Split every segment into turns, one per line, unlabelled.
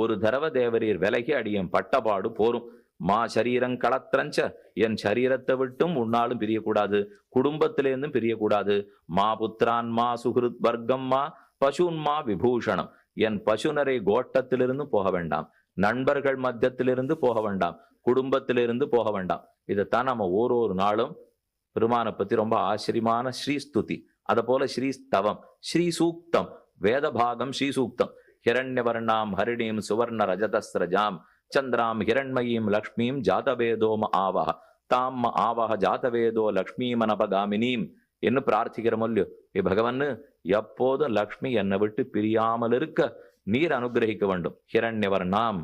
ஒரு தரவ தேவரீர் விலகி அடியும் பட்டபாடு போரும். மா சரீரம் களத்திரஞ்ச என் சரீரத்தை விட்டும் உன்னாலும் பிரியக்கூடாது. குடும்பத்திலேருந்தும் பிரியக்கூடாது. மா புத்திரான் மா சுகிருத் வர்க்கம் மா பசுன்மா விபூஷணம். என் பசுனரை கோட்டத்திலிருந்து போக வேண்டாம். நண்பர்கள் மத்தியத்திலிருந்து போக வேண்டாம். குடும்பத்திலிருந்து போக வேண்டாம். இதைத்தான் நம்ம ஒரு ஒரு நாளும் பெருமானை பத்தி ரொம்ப ஆச்சரியமான ஸ்ரீஸ்துதி. அதை போல ஸ்ரீஸ்தவம் ஸ்ரீ சூக்தம் ஸ்ரீசூக்தம். ஹிரண்யவர்ணாம் ஹரிணீம் சுவர்ண ரஜதஸ்ரஜாம் சந்திராம் ஹிரண்மயீம் லக்ஷ்மீம் ஜாதவேதோம ஆவஹ தாம் ஆவஹ ஜாதவேதோ லக்ஷ்மீமனபகாமினீம் என்று பிரார்த்திக்கிறோம் இல்லையோ ஏ பகவன் எப்போதும் லக்ஷ்மி என்னை விட்டு பிரியாமல் இருக்க நீர் அனுகிரகிக்க வேண்டும் ஹிரண்யவர்ணாம்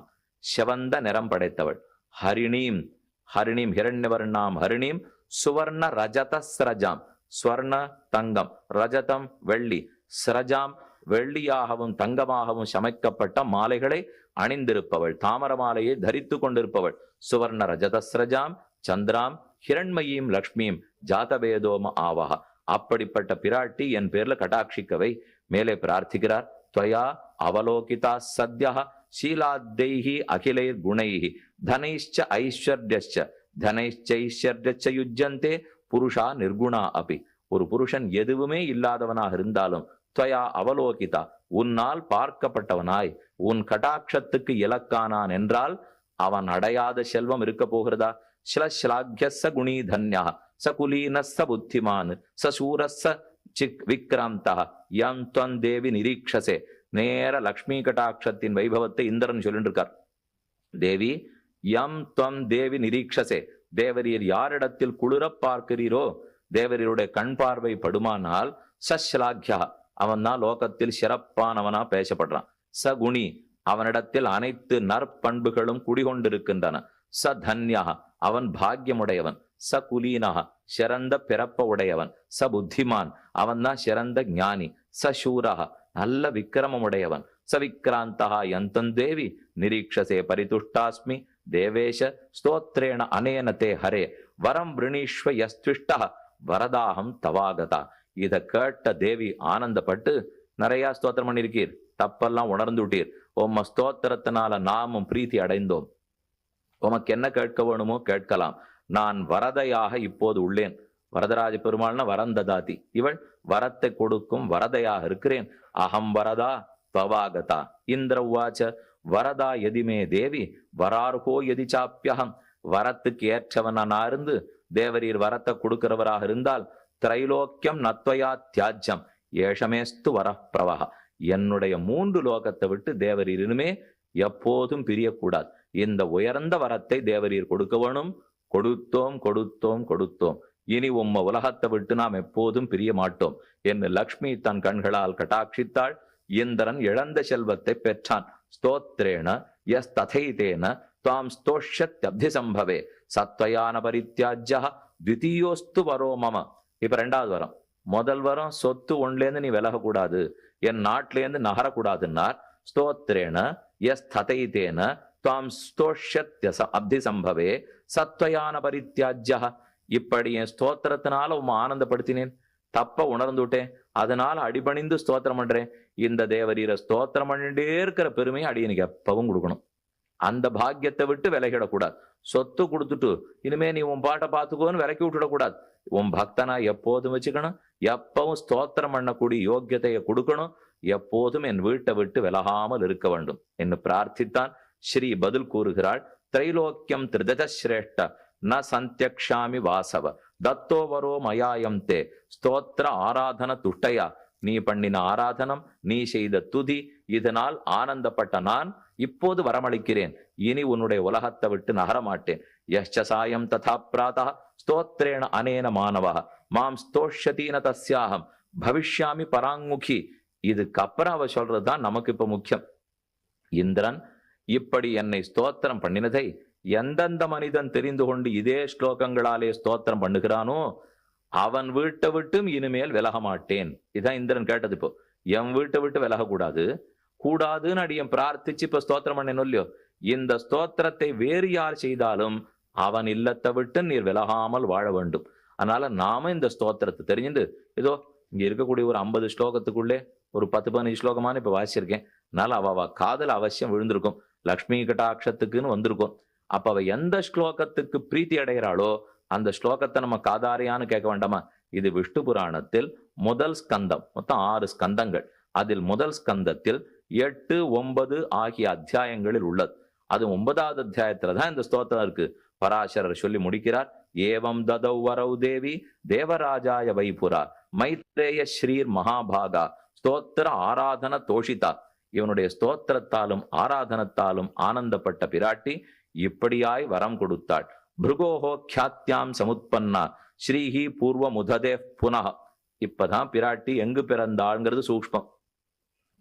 செவந்த நிறம் படைத்தவள் ஹரிணீம் ஹரிணீம் ஹிரண்யவர்ணாம் ஹரிணீம் சுவர்ண ரஜத ஸ்ரஜாம் ஸ்வர்ண தங்கம் ரஜதம் வெள்ளி ஸ்ரஜாம் வெள்ளியாகவும் தங்கமாகவும் சமைக்கப்பட்ட மாலைகளை அணிந்திருப்பவள். தாமர மாலையை தரித்து கொண்டிருப்பவள். சுவர்ண ரஜதஸ்ரஜாம் சந்திராம் ஹிரண்மயியும் லக்ஷ்மியும் ஜாதபேதோம ஆவா அப்படிப்பட்ட பிராட்டி என் பேர்ல கட்டாட்சிக்கவை மேலே பிரார்த்திக்கிறார். துவயா அவலோகிதா சத்யா சீலாத்தைஹி அகிலை குணைஹி. தனைஷ்ட ஐஸ்வர்யச்ச தனைஷ்ட ஐஸ்வர்யச்ச யுஜ்ஜந்தே புருஷா நிர்குணா அபி. ஒரு புருஷன் எதுவுமே இல்லாதவனாக இருந்தாலும் துவயா அவலோகிதா உன்னால் பார்க்கப்பட்டவனாய் உன் கடாட்சத்துக்கு இலக்கானான் என்றால் அவன் அடையாத செல்வம் இருக்க போகிறதா? ஸ்லஸ்லாக்யஸ்ஸ குணி தன்யா ச குலீனஸ்ஸ புத்திமான் ச சூரஸ்ஸ சிக் விக்ராந்தா யம் துவம் தேவி நிரீக்ஷசே. நேர லக்ஷ்மி கட்டாட்சத்தின் வைபவத்தை இந்திரன் சொல்லிட்டு இருக்கார் தேவி யம் துவம் தேவி நிரீக்ஷசே தேவரீர் யாரிடத்தில் குளிர பார்க்கிறீரோ? தேவரீருடைய கண் பார்வை படுமானால் சஸ்லாக்யா அவன் தான் லோகத்தில் சிறப்பானவனா பேசப்படுறான். ச குணி அவனிடத்தில் அனைத்து நற்பண்புகளும் குடிகொண்டிருக்கின்றன. ச தன்யாக அவன் பாக்கியமுடையவன். ச குலீனஹ சிறந்த பிறப்ப உடையவன். ச புத்திமான் அவன் தான் சிறந்த ஞானி. ச சூரஹ நல்ல விக்கிரமமுடையவன். ச விக்ராந்தா எந்தன் தேவி? நிரீக்ஷசே பரிதுஷ்டாஸ்மி. தேவேஷ ஸ்தோத்ரேண அனேன தே ஹரே. வரம் விரணீஸ்வ யஸ்துஷ்ட. வரதாகம் தவாகதா. இதை கேட்ட தேவி ஆனந்தப்பட்டு நிறையா ஸ்தோத்திரம் பண்ணியிருக்கீர் தப்பெல்லாம் உணர்ந்து விட்டீர். உம்ம ஸ்தோத்திரத்தினால நாமும் பிரீத்தி அடைந்தோம். உமக்கு என்ன கேட்க வேணுமோ கேட்கலாம். நான் வரதையாக இப்போது உள்ளேன். வரதராஜ பெருமாள்னா வரந்ததாதி இவள் வரத்தை கொடுக்கும் வரதையாக இருக்கிறேன். அகம் வரதா துவாகதா. இந்திர உவாச்ச வரதா எதிமே தேவி வரார்கோ எதி சாப்பியகம். வரத்துக்கு ஏற்றவனா நான் இருந்து தேவரீர் வரத்தை கொடுக்கிறவராக இருந்தால் திரைலோக்கியம் நத்வயா தியாஜ்யம். ஏஷமேஸ்து வரப்பிரவக என்னுடைய மூன்று லோகத்தை விட்டு தேவரீர் எப்போதும் பிரியக்கூடாது. இந்த உயர்ந்த வரத்தை தேவரீர் கொடுக்க வேணும். கொடுத்தோம் கொடுத்தோம் கொடுத்தோம். இனி உம்ம உலகத்தை விட்டு நாம் எப்போதும் பிரிய மாட்டோம். என்று லக்ஷ்மி தன் கண்களால் கட்டாட்சித்தாள். இந்திரன் இழந்த செல்வத்தை பெற்றான். ஸ்தோத்ரேன எஸ் ததைதேன தாம் ஸ்தோஷத்யப்திசம்பவே சத்வயான பரித்தியாஜ்யா த்விதீயோஸ்து வரோ மம. இப்ப ரெண்டாவது வரம். முதல் வரம் சொத்து ஒன்லேருந்து நீ விலகக்கூடாது. என் நாட்டிலேருந்து நகரக்கூடாதுன்னார். ஸ்தோத்திரேன எஸ் ததைத்தேன துவாம் ஸ்தோஷத்ய அப்தி சம்பவே சத்வயான பரித்தியாஜ்யா இப்படி என் ஸ்தோத்திரத்தினால உம்மை ஆனந்தப்படுத்தினேன். தப்ப உணர்ந்துட்டேன். அதனால அடிபணிந்து ஸ்தோத்திரம் பண்றேன். இந்த தேவரீர ஸ்தோத்திரம் பண்ணிட்டே இருக்கிற பெருமையை அடியனுக்கு எப்பவும் கொடுக்கணும். அந்த பாக்கியத்தை விட்டு விலகிடக்கூடாது. சொத்து கொடுத்துட்டு இனிமே நீ உன் பாட்டை பார்த்துக்கோன்னு விலக்கி விட்டுடக்கூடாது. உன் பக்தனா எப்போதும் வச்சுக்கணும். எப்பவும் ஸ்தோத்திரம் பண்ணக்கூடிய யோக்கியத்தையை கொடுக்கணும். எப்போதும் என் வீட்டை விட்டு விலகாமல் இருக்க வேண்டும் என்று பிரார்த்தித்தான் ஸ்ரீ பதில் கூறுகிறாள். திரைலோக்கியம் திருதஜசிரேஷ்ட ந சந்தியக்ஷாமி வாசவ. தத்தோவரோ மயாயம் தே ஸ்தோத்திர ஆராதன துட்டையா நீ பண்ணின ஆராதனம் நீ செய்த துதி இதனால் ஆனந்தப்பட்ட நான் இப்போது வரமளிக்கிறேன். இனி உன்னுடைய உலகத்தை விட்டு நகரமாட்டேன். யஷ்ச சாயம் ததா பிராதா ஸ்தோத்ரேண அனேன மாணவா. மாம் ஸ்தோஷதீன தஸ்யாகம் பவிஷ்யாமி பராங்முகி இதுக்கப்புறம் அவ சொல்றதுதான் நமக்கு இப்ப முக்கியம். இந்திரன் இப்படி என்னை ஸ்தோத்திரம் பண்ணினதை எந்தெந்த மனிதன் தெரிந்து கொண்டு இதே ஸ்லோகங்களாலே ஸ்தோத்திரம் பண்ணுகிறானோ அவன் வீட்டை விட்டும் இனிமேல் விலக மாட்டேன் இதான் இந்திரன் கேட்டது இப்போ. என் வீட்டை விட்டு விலகக்கூடாது. கூடாதுன்னு அடியன் பிரார்த்திச்சு இப்ப ஸ்தோத்திரம் பண்ணேன் இல்லையோ? இந்த ஸ்தோத்திரத்தை வேறு யார் செய்தாலும் அவன் இல்லத்தை விட்டு நீர் விலகாமல் வாழ வேண்டும். அதனால நாம இந்த ஸ்தோத்திரத்தை தெரிஞ்சுண்டு ஏதோ இங்க இருக்கக்கூடிய ஒரு ஐம்பது ஸ்லோகத்துக்குள்ளே ஒரு பத்து பதினஞ்சு ஸ்லோகமான இப்ப வாசிச்சிருக்கேன். அதனால அவ அவ காதல் அவசியம் விழுந்திருக்கும். லக்ஷ்மி கட்டாட்சத்துக்குன்னு வந்திருக்கும். அப்ப அவ எந்த ஸ்லோகத்துக்கு பிரீத்தி அடைகிறாளோ அந்த ஸ்லோகத்தை நம்ம காதாரியான்னு கேட்க வேண்டாமா? இது விஷ்ணு புராணத்தில் முதல் ஸ்கந்தம் மொத்தம் ஆறு ஸ்கந்தங்கள். அதில் முதல் ஸ்கந்தத்தில் எட்டு ஒன்பது ஆகிய அத்தியாயங்களில் உள்ளது. அது ஒன்பதாவது அத்தியாயத்துல தான் இந்த ஸ்தோத்திரம் இருக்கு. பராசரர் சொல்லி முடிக்கிறார். ஏவம் ததௌ வரௌ தேவி தேவராஜாய வைபுரா மைத்ரேய ஸ்ரீர் மகாபாகா ஸ்தோத்திர ஆராதன தோஷிதா. இவனுடைய ஸ்தோத்திரத்தாலும் ஆராதனத்தாலும் ஆனந்தப்பட்ட பிராட்டி இப்படியாய் வரம் கொடுத்தாள். பிருகோஹோ கியாத்தியாம் சமுத்பன்னா ஸ்ரீஹி பூர்வ முததே புனக இப்பதான் பிராட்டி எங்கு பிறந்தாள்ங்கிறது சூக்ஷ்மம்.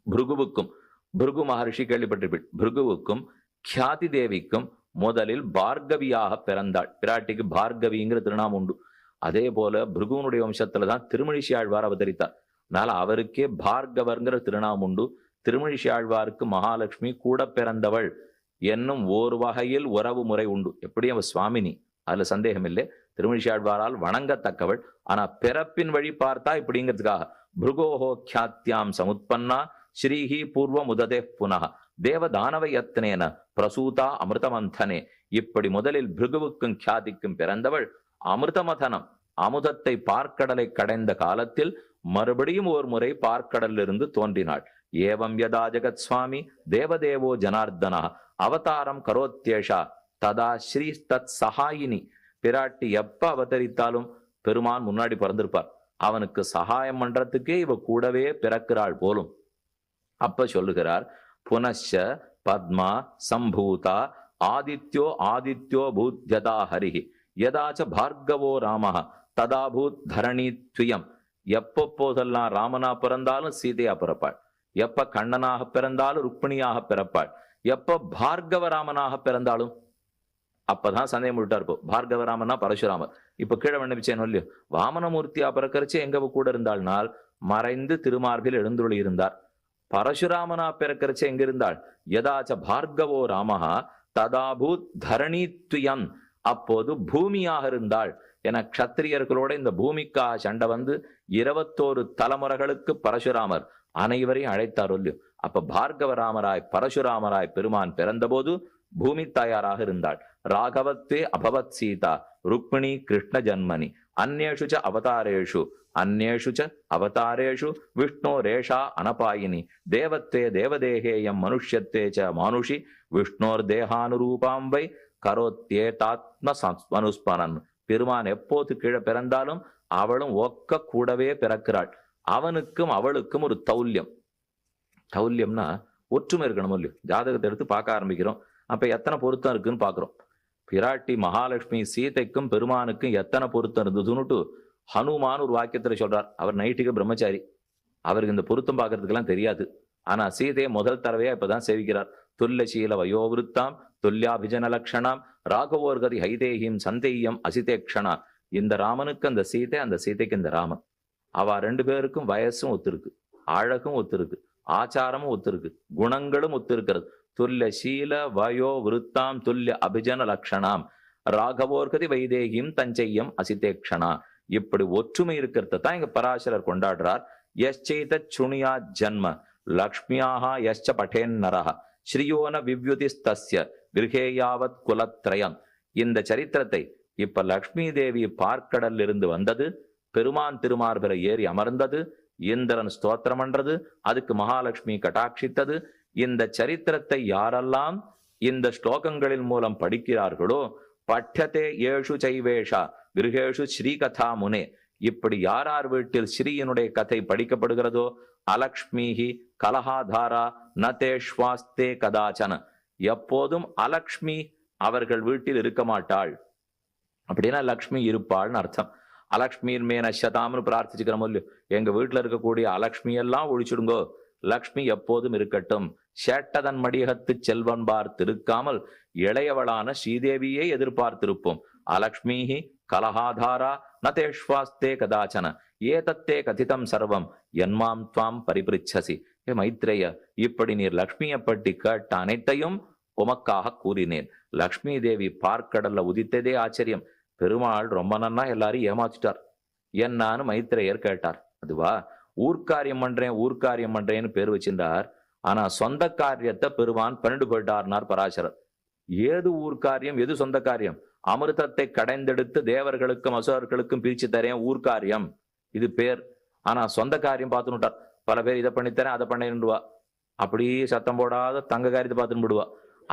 பிருகுவுக்கும் பிருகு மகர்ஷி கேள்விப்பட்டிருப்பீள் பிருகுவுக்கும் கியாதி தேவிக்கும் முதலில் பார்கவியாக பிறந்தாள். பிராட்டிக்கு பார்கவிங்கிற திருநாமம் உண்டு. அதே போல பிருகுவனுடைய வம்சத்துல தான் திருமணிஷி ஆழ்வார் அவதரித்தார். அதனால அவருக்கே பார்கவர்ங்கிற திருநாமம் உண்டு. திருமணிஷி ஆழ்வாருக்கு மகாலட்சுமி கூட பிறந்தவள். என்னும் ஓர் வகையில் உறவு முறை உண்டு. எப்படி அவ சுவாமினி. அதுல சந்தேகம் இல்லை. திருமணிஷாழ்வாரால் வணங்கத்தக்கவள். ஆனா பிறப்பின் வழி பார்த்தா இப்படிங்கிறதுக்காக. பிருகோஹோ கியாத்தியாம் சமுத்பன்னா ஸ்ரீஹி பூர்வ முததே புனக தேவதானவ யத்னேன பிரசூதா அமிர்தமந்தனே. இப்படி முதலில் பிருகுவுக்கும் கியாதிக்கும் பிறந்தவள் அமிர்தமதனம். அமுதத்தை பார்க்கடலை கடைந்த காலத்தில் மறுபடியும் ஒரு முறை பார்க்கடலிருந்து தோன்றினாள். ஏவம் யதா ஜெகத் சுவாமி தேவதேவோ ஜனார்தனா அவதாரம் கரோத்யேஷா. ததா ஸ்ரீ தத் சஹாயினி பிராட்டி எப்ப அவதரித்தாலும் பெருமான் முன்னாடி பிறந்திருப்பார். அவனுக்கு சகாயம் பண்றதுக்கே இவ கூடவே பிறக்கிறாள் போலும். அப்ப சொல்லுகிறார் புனஷ பத்மா சம்பூதா ஆதித்யோ ஆதித்யோ பூத்யதா ஹரிஹி. யதாச்ச பார்கவோ ராம ததா பூத் தரணி துயம். எப்போ போதெல்லாம் ராமனா பிறந்தாலும் சீதையா பிறப்பாள். எப்ப கண்ணனாக பிறந்தாலும் ருக்மிணியாக பிறப்பாள். எப்ப பார்கவராமனாக பிறந்தாலும் அப்பதான் சந்தேகம் விட்டா இருப்போம் பார்கவ ராமனா பரசுராமர். இப்ப கீழே விண்ணப்பிச்சேன் இல்லையோ வாமனமூர்த்தியா பிறக்கரிச்சு எங்க கூட இருந்தாள்னால் மறைந்து திருமார்பில் எழுந்துள்ளி இருந்தார். பரசுராமனா பிறக்கரிச்சு எங்க இருந்தாள்? யதாச்ச பார்கவோ ராமஹா ததாபூத் தரணித்வயம். அப்போது பூமியாக இருந்தாள். என க்ஷத்திரியர்களோட இந்த பூமிக்காக சண்டை வந்து இருபத்தோரு தலைமுறைகளுக்கு பரசுராமர் அனைவரையும் அழைத்தார் இல்லையோ அப்ப பார்கவராமராய் பரசுராமராய் பெருமான் பிறந்தபோது பூமி தாயாராக இருந்தாள். ராகவத்தே அபவத் சீதா ருக்மிணி கிருஷ்ண ஜன்மனி. அந்நேஷு ச அவதாரேஷு அந்நேஷு ச அவதாரேஷு விஷ்ணோ ரேஷா அனபாயினி. தேவத்தே தேவதேகேயம் மனுஷ்யத்தே ச மானுஷி விஷ்ணோர் தேகானுரூபாம் வை கரோத்யேதாத்ம அனுஸ்மரன் பெருமான் எப்போது கீழே பிறந்தாலும் அவளும் ஒக்க கூடவே பிறக்கிறாள். அவனுக்கும் அவளுக்கும் ஒரு தௌல்யம். தௌல்யம்னா ஒற்றுமை இருக்கணும் இல்லையோ? ஜாதகத்தை எடுத்து பார்க்க ஆரம்பிக்கிறோம். அப்போ எத்தனை பொருத்தம் இருக்குன்னு பார்க்குறோம். பிராட்டி மகாலட்சுமி சீதைக்கும் பெருமானுக்கும் எத்தனை பொருத்தம் இருந்ததுன்னுட்டு ஹனுமான் ஒரு வாக்கியத்தில் சொல்கிறார் அவர் நைட்டுக்கு பிரம்மச்சாரி. அவருக்கு இந்த பொருத்தம் பார்க்கறதுக்கெல்லாம் தெரியாது. ஆனால் சீதையை முதல் தடவையாக இப்போ தான் சேவிக்கிறார். துல்லசீல வயோவிருத்தாம் துல்யாபிஜன லக்ஷணாம் ராகவோர்கதி ஹைதேகிம் சந்தேயம் அசிதேக்ஷணா இந்த ராமனுக்கு அந்த சீதை அந்த சீதைக்கு இந்த ராமன். அவ ரெண்டு பேருக்கும் வயசும் ஒத்துருக்கு அழகும் ஒத்துருக்கு. ஆச்சாரமும் ஒத்திருக்கு குணங்களும் ஒத்திருக்கிறது. துல்ல சீல வயோ விருத்தாம் துல்லிய அபிஜன லக்ஷணாம். ராகவோர்கதி வைதேகியும் தஞ்சையம் அசிதேக்ஷணா இப்படி ஒற்றுமை இருக்கிறத தான் இங்க பராசரர் கொண்டாடுறார். யச்சைத சுனியா ஜன்ம. லக்ஷ்மியாக யச்ச பட்டேன் நரஹ. ஸ்ரீயோன விவ்யுதிஸ்தஸ்ய. கிரகேயாவத் குலத்ரயம். இந்த சரித்திரத்தை இப்ப லக்ஷ்மி தேவி பார்க்கடல்ல இருந்து வந்தது பெருமான் திருமார்பில ஏறி அமர்ந்தது இந்திரன் ஸ்தோத்திரம் பண்றது அதுக்கு மகாலட்சுமி கட்டாட்சித்தது. இந்த சரித்திரத்தை யாரெல்லாம் இந்த ஸ்லோகங்களின் மூலம் படிக்கிறார்களோ பட்டதே ஏஷு சைவேஷா கிரகேஷு ஸ்ரீகதா முனே இப்படி யாரார் வீட்டில் ஸ்ரீயனுடைய கதை படிக்கப்படுகிறதோ அலக்ஷ்மிஹி கலஹாதாரா நதேஷ்வாஸ்தே கதாச்சன எப்போதும் அலக்ஷ்மி அவர்கள் வீட்டில் இருக்க மாட்டாள். அப்படின்னா லக்ஷ்மி இருப்பாள்னு அர்த்தம். அலக்ஷ்மியின் மே நஷதாம்னு பிரார்த்திச்சுக்கிறோம் இல்லையோ எங்க வீட்டில் இருக்கக்கூடிய அலக்ஷ்மி எல்லாம் ஒழிச்சுடுங்கோ. லக்ஷ்மி எப்போதும் இருக்கட்டும். சேட்டதன் மடியகத்து செல்வன் பார்த்திருக்காமல் இளையவளான ஸ்ரீதேவியை எதிர்பார்த்திருப்போம். அலக்ஷ்மிஹி கலஹாதாரா நதேஷ்வாஸ்தே கதாச்சன. ஏதத்தே கதிதம் சர்வம். என்மாம் துவாம் பரிபிரிச்சசி. ஏ மைத்ரேய இப்படி நீர் லக்ஷ்மியை பற்றி கேட்ட அனைத்தையும் உமக்காக கூறினேன். லக்ஷ்மி தேவி பார்க்கடல்ல உதித்ததே ஆச்சரியம். பெருமாள் ரொம்ப நன்னா எல்லாரையும் ஏமாச்சிட்டார் என்னான்னு மைத்ரேயர் கேட்டார். அதுவா? ஊர்க்காரியம் பண்றேன் ஊர்க்காரியம் பண்றேன்னு பேர் வச்சிருந்தார். ஆனா சொந்த காரியத்தை பெருமான் பன்னெண்டு போயிட்டார்னார் பராசரர். ஏது ஊர்க்காரியம் எது சொந்த காரியம்? அமிர்தத்தை கடைந்தெடுத்து தேவர்களுக்கும் அசுரர்களுக்கும் பிரிச்சு தரேன் ஊர்க்காரியம். இது பேர். ஆனா சொந்த காரியம் பார்த்துனுட்டார் பல பேர் இதை பண்ணித்தரேன் அதை பண்ணிடுவா அப்படியே சத்தம் போடாத தங்க காரியத்தை பார்த்துன்னு விடுவா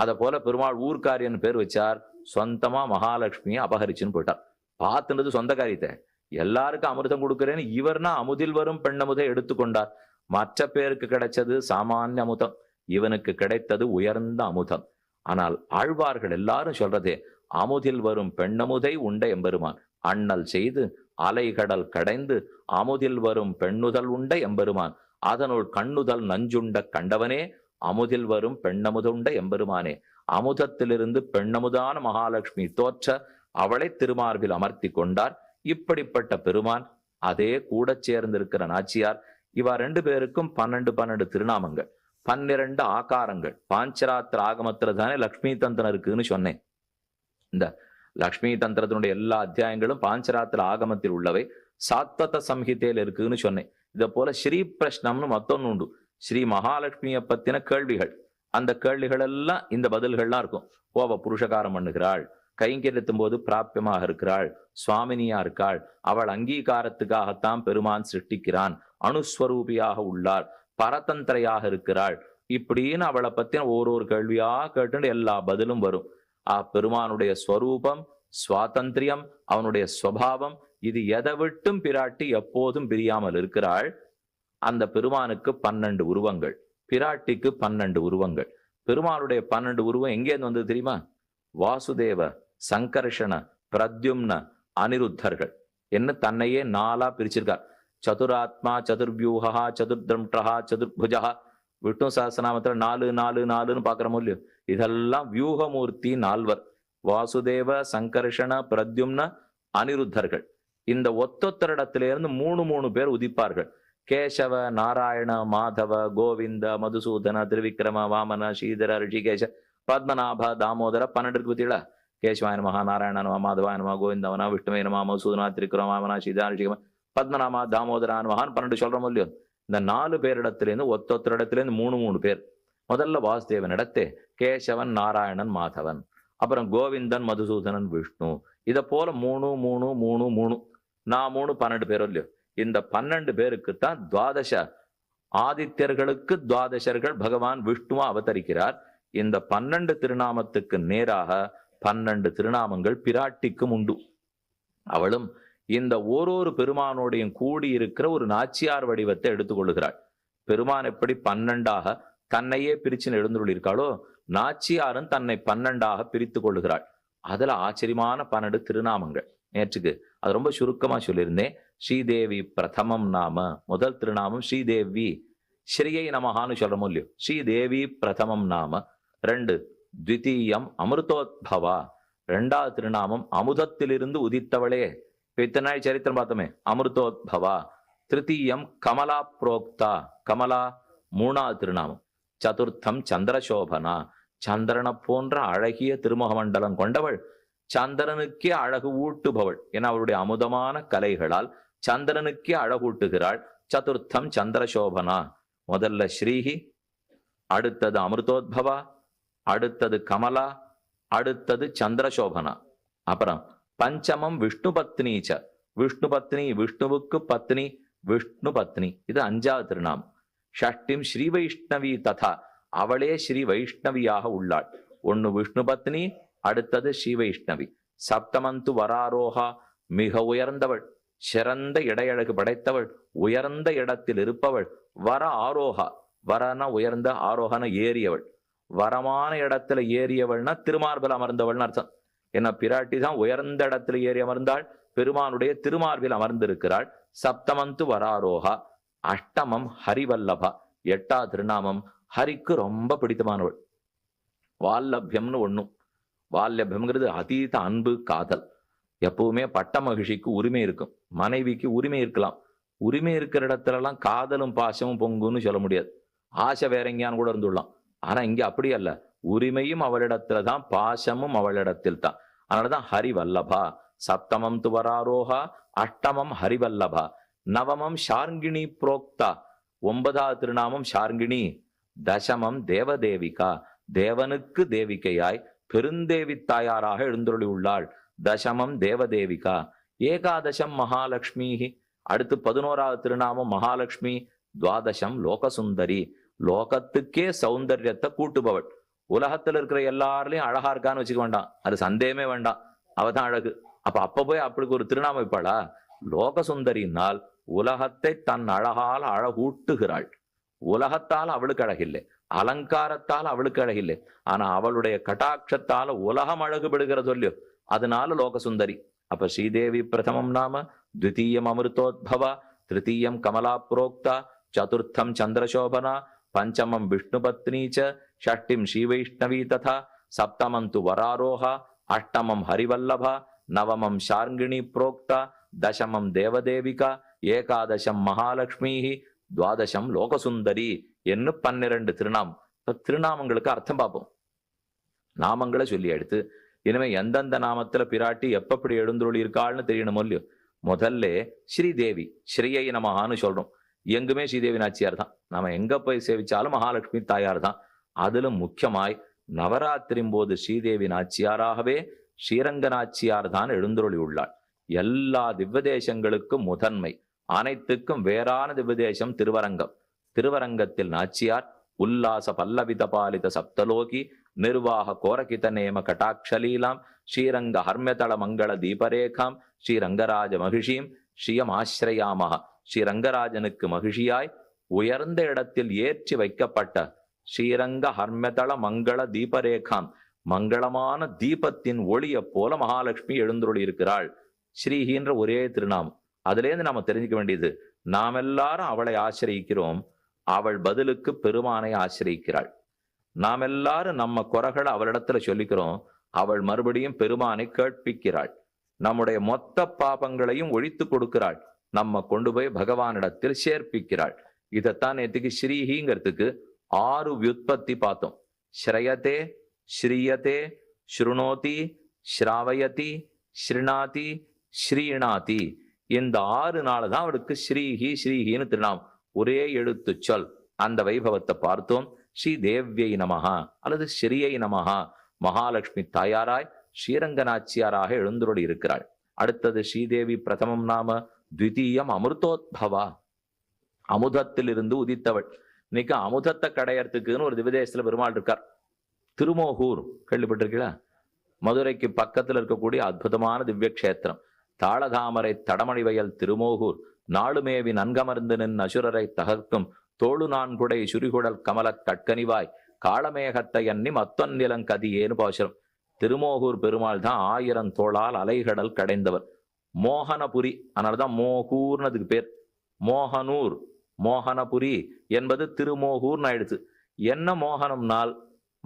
அதை போல பெருமாள் ஊர்க்காரியன்னு பேர் வச்சார். சொந்தமா மகாலட்சுமியை அபகரிச்சுன்னு போயிட்டார் பார்த்துனது சொந்த காரியத்தை எல்லாருக்கும் அமிர்தம் கொடுக்குறேன்னு இவர்னா அமுதில் வரும் பெண்ணமுதை எடுத்துக்கொண்டார். மற்ற பேருக்கு கிடைச்சது சாமானிய அமுதம். இவனுக்கு கிடைத்தது உயர்ந்த அமுதம். ஆனால் ஆழ்வார்கள் எல்லாரும் சொல்றதே அமுதில் வரும் பெண்ணமுதை உண்ட எம்பெருமான். அண்ணல் செய்து அலைகடல் கடைந்து அமுதில் வரும் பெண்ணுதல் உண்ட எம்பெருமான். அதனுள் கண்ணுதல் நஞ்சுண்ட கண்டவனே அமுதில் வரும் பெண்ணமுதுண்ட எம்பெருமானே. அமுதத்திலிருந்து பெண்ணமுதான மகாலட்சுமி தோற்ற அவளை திருமார்பில் அமர்த்தி கொண்டார். இப்படிப்பட்ட பெருமான் அதே கூட சேர்ந்திருக்கிற நாச்சியார். இவா ரெண்டு பேருக்கும் பன்னெண்டு பன்னெண்டு திருநாமங்கள் பன்னிரண்டு ஆகாரங்கள். பாஞ்சராத்திர ஆகமத்துல தானே லக்ஷ்மி தந்திரம் இருக்குன்னு சொன்னேன். இந்த லக்ஷ்மி தந்திரத்தினுடைய எல்லா அத்தியாயங்களும் பாஞ்சராத்திர ஆகமத்தில் உள்ளவை. சாத்வத சம்ஹிதையில் இருக்குன்னு சொன்னேன். இதை போல ஸ்ரீ பிரஷ்னம்னு மத்தொன்னு உண்டு. ஸ்ரீ மகாலட்சுமியை பத்தின கேள்விகள். அந்த கேள்விகள் எல்லாம் இந்த பதில்கள்லாம் இருக்கும். ஓவ புருஷகாரம் பண்ணுகிறாள். கைங்கெழுத்தும் போது பிராபியமாக இருக்கிறாள். சுவாமினியா இருக்காள். அவள் அங்கீகாரத்துக்காகத்தான் பெருமான் சிருஷ்டிக்கிறான். அணுஸ்வரூபியாக உள்ளார் பரதந்திரையாக இருக்கிறாள். இப்படின்னு அவளை பத்தின ஒரு ஒரு கேள்வியா கேட்டு எல்லா பதிலும் வரும். ஆ பெருமானுடைய ஸ்வரூபம் சுவாதந்திரியம் அவனுடைய ஸ்வபாவம் இது எதை விட்டும் பிராட்டி எப்போதும் பிரியாமல் இருக்கிறாள். அந்த பெருமானுக்கு பன்னெண்டு உருவங்கள். பிராட்டிக்கு பன்னெண்டு உருவங்கள். பெருமாளுடைய பன்னெண்டு உருவம் எங்கேருந்து வந்தது தெரியுமா? வாசுதேவ சங்கர்ஷண பிரத்யும்ன அனிருத்தர்கள். என்ன தன்னையே நாலா பிரிச்சிருக்கார். சதுராத்மா சதுர்வியூகா சதுர்திரம்டா சதுர்புஜா விஷ்ணு சாஸ்திரநாமத்தில் நாலு நாலு நாலுன்னு பார்க்குறோமோ இல்லையோ? இதெல்லாம் வியூகமூர்த்தி நால்வர். வாசுதேவ சங்கர்ஷண பிரத்யும்ன அனிருத்தர்கள். இந்த ஒத்தொத்தரிடத்திலிருந்து மூணு மூணு பேர் உதிப்பார்கள். கேசவ நாராயண மாதவ கோவிந்த மதுசூதன திருவிக்ரம வாமன ஸ்ரீதர ரிஷிகேஷ பத்மநாப தாமோதர பன்னெண்டு இருக்கு பத்தியில கேசவாய நம நாராயண நம மாதவாய நம கோவிந்தவன விஷ்ணுவே நம மதுசூதனா திரிக்கிரம வாமனா ஸ்ரீதர ரிஷிகம பத்மநாமா தாமோதரான் மகான் பன்னெண்டு சொல்றோம் இல்லையோ இந்த நாலு பேரிடத்திலேருந்து ஒத்தொத்தரிடத்திலேருந்து மூணு மூணு பேர். முதல்ல வாசுதேவன் இடத்தே கேசவன் நாராயணன் மாதவன். அப்புறம் கோவிந்தன் மதுசூதனன் விஷ்ணு. இதை போல மூணு மூணு மூணு மூணு. நான் மூணு பன்னெண்டு பேரும் இல்லையோ? இந்த பன்னெண்டு பேருக்கு தான் துவாதச ஆதித்யர்களுக்கு துவாதசர்கள் பகவான் விஷ்ணுவா அவதரிக்கிறார். இந்த பன்னெண்டு திருநாமத்துக்கு நேராக பன்னெண்டு திருநாமங்கள் பிராட்டிக்கும் உண்டு. அவளும் இந்த ஓரொரு பெருமானோடையும் கூடி இருக்கிற ஒரு நாச்சியார் வடிவத்தை எடுத்துக்கொள்ளுகிறாள். பெருமான் எப்படி பன்னெண்டாக தன்னையே பிரிச்சு எழுந்துள்ளிருக்காளோ நாச்சியாரும் தன்னை பன்னெண்டாக பிரித்து கொள்ளுகிறாள். அதுல ஆச்சரியமான பன்னெண்டு திருநாமங்கள். நேற்றுக்கு. அது ரொம்ப சுருக்கமா சொல்லியிருந்தேன். ஸ்ரீதேவி பிரதமம் நாம முதல் திருநாமம் ஸ்ரீதேவி. ஸ்ரீயை நமகான்னு சொல்கிறோமோ இல்லையோ? ஸ்ரீதேவி பிரதமம் நாம. ரெண்டு த்விதீயம் அமிர்தோத்பவா. ரெண்டாவது திருநாமம் அமுதத்திலிருந்து உதித்தவளே. இத்தனை நாள் சரித்திரம் பார்த்தோமே அமிர்தோத்பவா. திருத்தீயம் கமலா புரோக்தா கமலா மூணாவது திருநாமம். சதுர்த்தம் சந்திரசோபனா. சந்திரனை போன்ற அழகிய திருமுக மண்டலம் கொண்டவள். சந்திரனுக்கே அழகு ஊட்டுபவள் என அவருடைய அமுதமான கலைகளால் சந்திரனுக்கே அழகூட்டுகிறாள் சதுர்த்தம் சந்திரசோபனா. முதல்ல ஸ்ரீஹி அடுத்தது அமிர்தோத்பவா அடுத்தது கமலா அடுத்தது சந்திரசோபனா. அப்புறம் பஞ்சமம் விஷ்ணு பத்னிச்ச விஷ்ணு பத்னி விஷ்ணுவுக்கு பத்னி விஷ்ணு பத்னி. இது அஞ்சாவது திருநாமம். ஷஷ்டிம் ஸ்ரீ வைஷ்ணவி ததா. அவளே ஸ்ரீ வைஷ்ணவியாக உள்ளாள். ஒன்னு விஷ்ணு பத்னி அடுத்தது ஸ்ரீவைஷ்ணவி சப்தமந்து வராரோகா மிக உயர்ந்தவள். சிறந்த இடையழகு படைத்தவள். உயர்ந்த இடத்தில் இருப்பவள். வர ஆரோகா வரன உயர்ந்த ஆரோகன ஏறியவள். வரமான இடத்துல ஏறியவள்னா திருமார்பில் அமர்ந்தவள்னு அர்த்தம். என்ன பிராட்டி தான் உயர்ந்த இடத்துல ஏறி அமர்ந்தாள். பெருமானுடைய திருமார்பில் அமர்ந்திருக்கிறாள். சப்தமந்து வராரோகா அஷ்டமம் ஹரிவல்லபா. எட்டா திருநாமம். ஹரிக்கு ரொம்ப பிடித்தமானவள். வால்லபியம்னு ஒன்றும் வால்லபியம்ங்கிறது அதீத அன்பு காதல். எப்பவுமே பட்ட மகிழ்ச்சிக்கு உரிமை இருக்கும். மனைவிக்கு உரிமை இருக்கலாம். உரிமை இருக்கிற இடத்துலலாம் காதலும் பாசமும் பொங்குன்னு சொல்ல முடியாது. ஆசை வேற எங்கேயான்னு கூட இருந்துடலாம். ஆனா இங்க அப்படி அல்ல. உரிமையும் அவளிடத்துல தான் பாசமும் அவளிடத்தில் தான். அதனாலதான் ஹரிவல்லபா சப்தமம் துவராரோகா அஷ்டமம் ஹரிவல்லபா நவமம் ஷார்ங்கிணி புரோக்தா ஒன்பதாவது திருநாமம் ஷார்ங்கிணி தசமம் தேவதேவிகா தேவனுக்கு தேவிகையாய் பெருந்தேவி தாயாராக எழுந்தருளி உள்ளாள் தசமம் தேவதேவிகா. ஏகாதசம் மகாலட்சுமி அடுத்து பதினோராவது திருநாமம் மகாலட்சுமி துவாதசம் லோகசுந்தரி. லோகத்துக்கே சௌந்தர்யத்தை கூட்டுபவள். உலகத்துல இருக்கிற எல்லாருலயும் அழகா இருக்கான்னு வச்சுக்க வேண்டாம். அது சந்தேகமே வேண்டாம். அவதான் அழகு. அப்ப அப்ப போய் அப்படி ஒரு திருநாமம் வைப்பாளா? லோகசுந்தரினால் உலகத்தை தன் அழகால் அழகூட்டுகிறாள். உலகத்தால் அவளுக்கு அழகில்லை. அலங்காரத்தால் அவளுக்கு அழகில்லை. ஆனா அவளுடைய கட்டாட்சத்தால உலகம் அழகுபடுகிறதோ இல்லையோ அதனால லோக சுந்தரி அப்ப ஸ்ரீதேவி பிரதமம் நாம த்விதீயம் அமிர்தோத்பவ திருத்தீயம் கமலா புரோக்தா சதுர்த்தம் சந்திரசோபனா பஞ்சமம் விஷ்ணு பத்னீச்ச ஷஷ்டிம் ஸ்ரீவைஷ்ணவி ததா சப்தமம் து வராரோஹா அஷ்டமம் ஹரிவல்லபா நவமம் சார்ங்கிணி புரோக்தா தசமம் தேவதேவிகா ஏகாதசம் மகாலட்சுமி துவாதசம் லோகசுந்தரி என்று பன்னிரண்டு திருநாமம். இப்ப திருநாமங்களுக்கு அர்த்தம் பார்ப்போம். நாமங்களை சொல்லி எடுத்து இனிமே எந்தெந்த நாமத்துல பிராட்டி எப்பப்படி எழுந்துருளி இருக்காள்னு தெரியணுமோ இல்லையோ? முதல்ல ஸ்ரீதேவி ஸ்ரீயை நமகான்னு சொல்றோம். எங்குமே ஸ்ரீதேவி நாச்சியார் தான். நம்ம எங்க போய் சேவிச்சாலும் மகாலட்சுமி தாயார் தான். அதிலும் முக்கியமாய் நவராத்திரின் போது ஸ்ரீதேவி நாச்சியாராகவே ஸ்ரீரங்க நாச்சியார் தான் எழுந்துருளி உள்ளாள் எல்லா திவ்வதேசங்களுக்கும் முதன்மை. அனைத்துக்கும் வேறானது உபதேசம் திருவரங்கம். திருவரங்கத்தில் நாச்சியார் உல்லாச பல்லவித பாலித சப்தலோகி நிர்வாக கோரகித நேம கட்டாட்சலீலாம் ஸ்ரீரங்க ஹர்மதள மங்கள தீபரேகாம் ஸ்ரீரங்கராஜ மகிஷீம் ஸ்ரீயம் ஆசிரயாமக ஸ்ரீரங்கராஜனுக்கு மகிழ்ச்சியாய் உயர்ந்த இடத்தில் ஏற்றி வைக்கப்பட்ட ஸ்ரீரங்க ஹர்மதள மங்கள தீபரேகாம். மங்களமான தீபத்தின் ஒளிய போல மகாலட்சுமி எழுந்துருளி இருக்கிறாள் ஸ்ரீஹின்ற ஒரே திருநாமம். அதுலேருந்து நாம தெரிஞ்சுக்க வேண்டியது நாம் எல்லாரும் அவளை ஆசிரியிக்கிறோம் அவள் பதிலுக்கு பெருமானை ஆசிரியிக்கிறாள். நாம் எல்லாரும் நம்ம குறைகளை அவளிடத்துல சொல்லிக்கிறோம் அவள் மறுபடியும் பெருமானை கேட்பிக்கிறாள். நம்முடைய மொத்த பாபங்களையும் ஒழித்து கொடுக்கிறாள் நம்ம கொண்டு போய் பகவானிடத்தில் சேர்ப்பிக்கிறாள். இதைத்தான் நேற்றுக்கு ஸ்ரீஹிங்கிறதுக்கு ஆறு வியுற்பத்தி பார்த்தோம். ஸ்ரயதே ஸ்ரீயதே ஸ்ருணோதி ஸ்ராவயதி ஸ்ருணாதி ஸ்ரீணாதி. இந்த ஆறு நாள் தான் அவருக்கு ஸ்ரீஹி ஸ்ரீஹின்னு திருநாம் ஒரே எழுத்து சொல். அந்த வைபவத்தை பார்த்தோம். ஸ்ரீ தேவ்யை நமஹா அல்லது ஸ்ரீயை நமஹா. மகாலட்சுமி தாயாராய் ஸ்ரீரங்கநாச்சியாராக எழுந்துருளி இருக்கிறாள். அடுத்தது ஸ்ரீதேவி பிரதமம் நாம த்விதீயம் அமிர்தோத்பவா. அமுதத்திலிருந்து உதித்தவள். இன்னைக்கு அமுதத்தை கடையறதுக்குன்னு ஒரு திவதேசத்துல பெருமாள் இருக்கார். திருமோகூர் கேள்விப்பட்டிருக்கீங்களா? மதுரைக்கு பக்கத்துல இருக்கக்கூடிய அற்புதமான திவ்ய கஷேத்திரம் தாளதாமரை தடமணி வயல் திருமோகூர் நாளுமேவி நன்கமர்ந்து நின் அசுரரை தகர்க்கும் தோளு நான்குடை சுரிகுடல் கமலக் கட்கனிவாய் காளமேகத்தை எண்ணி மத்தொன்னிலங் கதியேன்னு பாசுரம் திருமோகூர் பெருமாள் தான் ஆயிரம் தோளால் அலைகடல் கடைந்தவர். மோகனபுரி அதனாலதான் மோகூர்னதுக்கு பேர். மோகனூர் மோகனபுரி என்பது திருமோகூர்னு ஆயிடுச்சு. என்ன மோகனம்னால்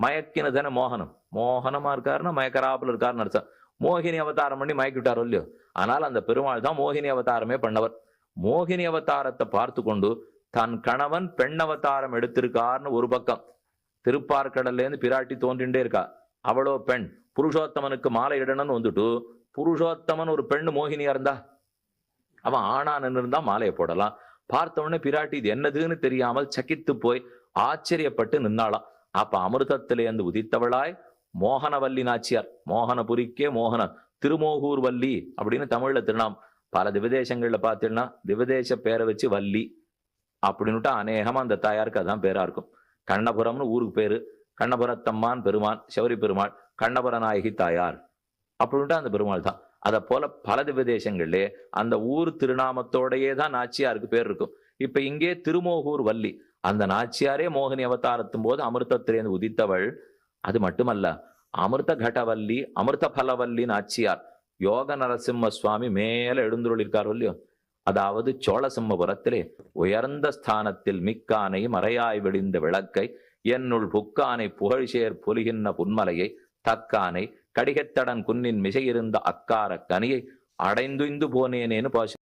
மயக்கினதானே மோகனம். மோகனமா இருக்காருன்னா மயக்கராப்புல இருக்காருன்னு அர்த்தம். மோகினி அவதாரம் பண்ணி மயக்கிட்டாரோ இல்லையோ? ஆனால் அந்த பெருமாள் தான் மோகினி அவதாரமே பண்ணவர். மோகினி அவதாரத்தை பார்த்து கொண்டு தன் கணவன் பெண் அவதாரம் எடுத்திருக்கார்னு ஒரு பக்கம். திருப்பார்கடல்லேருந்து பிராட்டி தோன்றிண்டே இருக்கா. அவளோ பெண் புருஷோத்தமனுக்கு மாலை இடணும்னு வந்துட்டு புருஷோத்தமன் ஒரு பெண் மோகினியா இருந்தா? அவன் ஆணா நின்று இருந்தா மாலையை போடலாம். பார்த்த உடனே பிராட்டி இது என்னதுன்னு தெரியாமல் சகித்து போய் ஆச்சரியப்பட்டு நின்னாளாம். அப்ப அமிர்தத்திலேருந்து உதித்தவளாய் மோகனவல்லி நாச்சியார் மோகனபுரிக்கே மோகன திருமோகூர் வள்ளி அப்படின்னு தமிழ்ல திருநாம். பல திவதேசங்கள்ல பார்த்தீங்கன்னா திவதேச பேரை வச்சு வள்ளி அப்படின்னுட்டு அநேகமா அந்த தாயாருக்கு அதான் பேரா இருக்கும். கண்ணபுரம்னு ஊருக்கு பேரு. கண்ணபுரத்தம்மான் பெருமான் சௌரி பெருமாள் கண்ணபுர நாயகி தாயார் அப்படின்ட்டு அந்த பெருமாள் தான். அதை போல பல திவதேசங்கள்லே அந்த ஊர் திருநாமத்தோடையே தான் நாச்சியாருக்கு பேர் இருக்கும். இப்ப இங்கே திருமோகூர் வள்ளி அந்த நாச்சியாரே மோகினி அவதாரத்தும் போது அமிர்தத்திலேருந்து உதித்தவள் அது மட்டுமல்ல அமிர்த கடவல்லி அமிர்த பலவல்லி நாச்சியார் யோக நரசிம்ம சுவாமி மேல எழுந்துருளிருக்கார் இல்லையோ? அதாவது சோழசிம்மபுரத்திலே உயர்ந்த ஸ்தானத்தில் மிக்கானை மறையாய் விடிந்த விளக்கை என்னுள் புக்கானை புகழ்சேர் பொலிகின்ற புன்மலையை தக்கானை கடிகத்தடன் குன்னின் மிசையிருந்த அக்கார கனியை அடைந்துய்ந்து போனேனேன்னு பாச